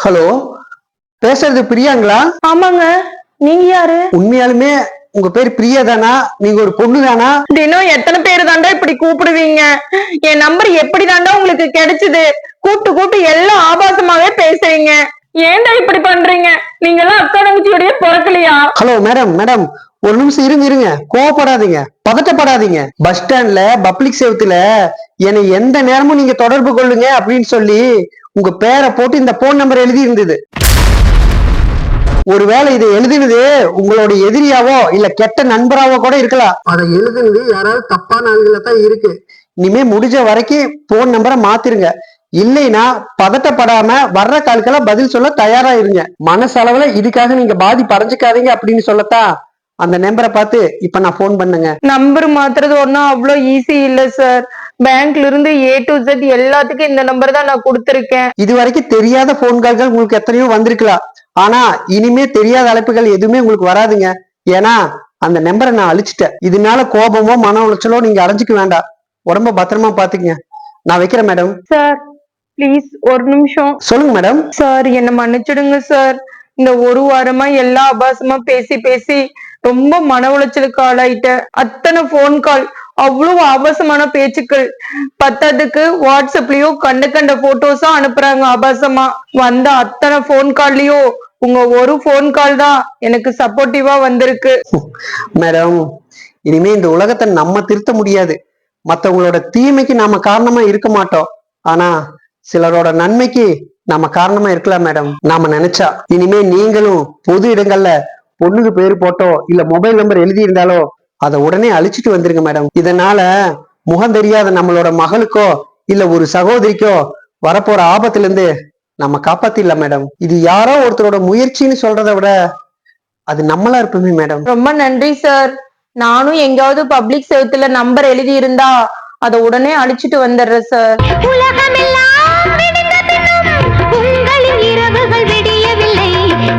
Hello பேசுறது பிரியாங்களா? ஆமாங்க. நீங்க யாரு? உண்மையாலுமே உங்க பேர் பிரியா தானா? நீங்க ஒரு பொண்ணு தானா? தினம் எத்தனை பேர் தாண்டா இப்படி கூப்பிடுவீங்க? என் நம்பர் எப்படி தாண்டா உங்களுக்கு கிடைச்சது? கூப்பிட்டு கூப்பிட்டு எல்லாம் ஆபாசமாவே பேசுறீங்க. ஏன்டா இப்படி பண்றீங்க? நீங்க எல்லாம் அக்கா தங்கச்சியோடய பிறக்கலையா? ஹலோ மேடம் மேடம் ஒரு நிமிஷம் இருங்க இருங்க. கோவப்படாதீங்க. பதட்டப்படாதீங்க. பஸ் ஸ்டாண்ட்ல பப்ளிக் சேவத்துல என்னை எந்த நேரமும் நீங்க தொடர்பு கொள்ளுங்க அப்படின்னு சொல்லி உங்க பேரை போட்டு இந்த போன் நம்பர் எழுதி இருந்தது ஒருவேளை இதை எழுதினது உங்களோட எதிரியாவோ இல்ல கெட்ட நண்பராவோ கூட இருக்கலாம். அதை எழுதுனது யாராவது தப்பான ஆளுகள தான் இருக்கு. இனிமே முடிஞ்ச வரைக்கும் போன் நம்பரை மாத்திருங்க. இல்லைன்னா பதட்டப்படாம வர்ற காலுக்கெல்லாம் பதில் சொல்ல தயாரா இருங்க. மனசளவுல இதுக்காக நீங்க பாதிப்பு அடைஞ்சுக்காதீங்க அப்படின்னு சொல்லத்தான் அந்த நம்பரை பார்த்து இப்ப நான் போன் பண்ணுங்க. நம்பர் மாத்துறது ஒன்றும் அவ்வளோ ஈஸி இல்ல சார் பேங்க்ல இருந்து ஏ டு Z எல்லாத்துக்கும் இந்த நம்பர் தான் நான் கொடுத்துருக்கேன். இது வரைக்கும் தெரியாத போன் கால்கள் உங்களுக்கு எத்தனையோ வந்திருக்கலாம். ஆனா இனிமே தெரியாத அழைப்புகள் எதுவுமே உங்களுக்கு வராதுங்க. ஏன்னா அந்த நம்பரை நான் அழிச்சிட்டேன். இதனால கோபமோ மன உளைச்சலோ நீங்க அடைஞ்சுக்க வேண்டாம். உடம்ப பத்திரமா பாத்துக்கங்க. நான் வைக்கிறேன் மேடம் சார் ப்ளீஸ் ஒரு நிமிஷம். சொல்லுங்க மேடம் சார் என்ன மன்னிச்சிடுங்க சார் இந்த ஒரு வாரமா எல்லா அபாசமா பேசி பேசி ரொம்ப மன உளைச்சலுக்கு ஆளாயிட்டேன். அத்தனை ஃபோன் கால் அவ்வளவு ஆபாசமான பேச்சுக்கள். பத்தாதுக்கு வாட்ஸ்அப்லயோ கண்ட கண்ட போட்டோஸும் அனுப்புறாங்க ஆபாசமா வந்த அத்தனை போன் கால்லயோ உங்க ஒரு போன் கால் தான் எனக்கு சப்போர்ட்டிவா வந்திருக்கு. மேடம் இனிமே இந்த உலகத்தை நம்ம திருத்த முடியாது. மத்தவங்களோட தீமைக்கு நாம காரணமா இருக்க மாட்டோம். ஆனா சிலரோட நன்மைக்கு நாம காரணமா இருக்கலாம் மேடம். நாம நினைச்சா. இனிமே நீங்களும் பொது இடங்கள்ல பொண்ணுக்கு பேர் போட்டோ இல்ல மொபைல் நம்பர் எழுதி இருந்தாலோ அதை உடனே அழிச்சிட்டு வந்துருங்க மேடம் இதனால முகம் தெரியாத நம்மளோட மகளுக்கோ இல்ல ஒரு சகோதரிக்கோ வரப்போற ஆபத்துல இருந்து நம்ம காப்பாத்திடலாம் மேடம் இது யாரோ ஒருத்தரோட முயற்சின்னு சொல்றதை விட அது நம்மளா இருப்போமே மேடம் ரொம்ப நன்றி சார் நானும் எங்கேயாவது பப்ளிக் செவத்துல நம்பர் எழுதி இருந்தா அதை உடனே அழிச்சிட்டு வந்துடுறேன் சார்